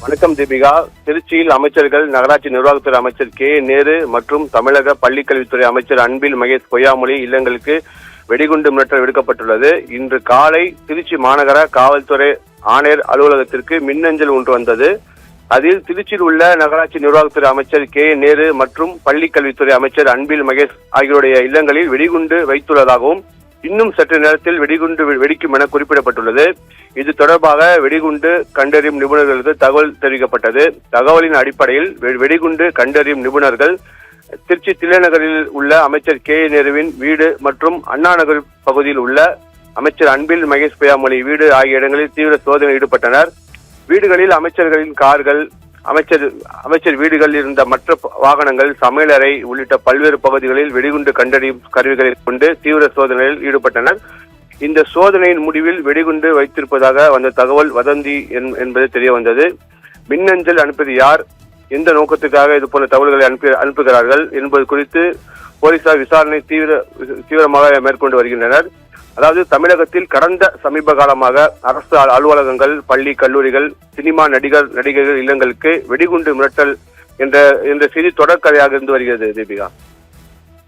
வணக்கம் தீபிகா. திருச்சியில் அமைச்சர்கள் நகராட்சி நிர்வாகத்துறை அமைச்சர் கே. நேரு மற்றும் தமிழக பள்ளிக்கல்வித்துறை அமைச்சர் அன்பில் மகேஷ் பொய்யாமொழி இல்லங்களுக்கு வெடிகுண்டு மிரட்டல் விடுக்கப்பட்டுள்ளது. இன்று காலை திருச்சி மாநகர காவல்துறை ஆணையர் அலுவலகத்திற்கு மின்னஞ்சல் ஒன்று வந்தது. அதில் திருச்சியில் உள்ள நகராட்சி நிர்வாகத்துறை அமைச்சர் கே. நேரு மற்றும் பள்ளிக்கல்வித்துறை அமைச்சர் அன்பில் மகேஷ் ஆகியோருடைய இல்லங்களில் வெடிகுண்டு வைத்துள்ளதாகவும் இன்னும் சற்று நேரத்தில் வெடிகுண்டு வெடிக்கும் என குறிப்பிடப்பட்டுள்ளது. இது தொடர்பாக வெடிகுண்டு கண்டறியும் நிபுணர்களுக்கு தகவல் தெரிவிக்கப்பட்டது. தகவலின் அடிப்படையில் வெ- வெடிகுண்டு கண்டறியும் நிபுணர்கள் திருச்சி தில்லைநகரில் உள்ள அமைச்சர் கே. நேருவின் வீடு மற்றும் அண்ணா நகர் பகுதியில் உள்ள அமைச்சர் அன்பில் மகேஷ் பொய்யாமொழி வீடு ஆகிய இடங்களில் தீவிர சோதனையில் ஈடுபட்டனர். வீடுகளில் அமைச்சர்களின் கார்கள் அமைச்சர் அமைச்சர் வீடுகளில் இருந்த மற்ற வாகனங்கள் சமையலறை உள்ளிட்ட பல்வேறு பகுதிகளில் வெடிகுண்டு கண்டறியும் கருவிகளை கொண்டு தீவிர சோதனையில் ஈடுபட்டனர். இந்த சோதனையின் முடிவில் வெடிகுண்டு வைத்திருப்பதாக வந்த தகவல் வதந்தி என்- என்பது தெரிய வந்தது மின்னஞ்சல் அனுப்பியது யார்? எந்த நோக்கத்துக்காக இது போல தகவல்களை அனுப்பி அனுப்புகிறார்கள் என்பது குறித்து போலீசார் விசாரணை தீவிர தீவிரமாக மேற்கொண்டு வருகின்றனர். அதாவது தமிழகத்தில் கடந்த சமீப காலமாக அரசு அலுவலகங்கள் பள்ளி கல்லூரிகள் சினிமா நடிகர் நடிகர்கள் இல்லங்களுக்கு வெடிகுண்டு மிரட்டல் என்ற என்ற செய்தி தொடர்கதையாக இருந்து வருகிறது தீபிகா.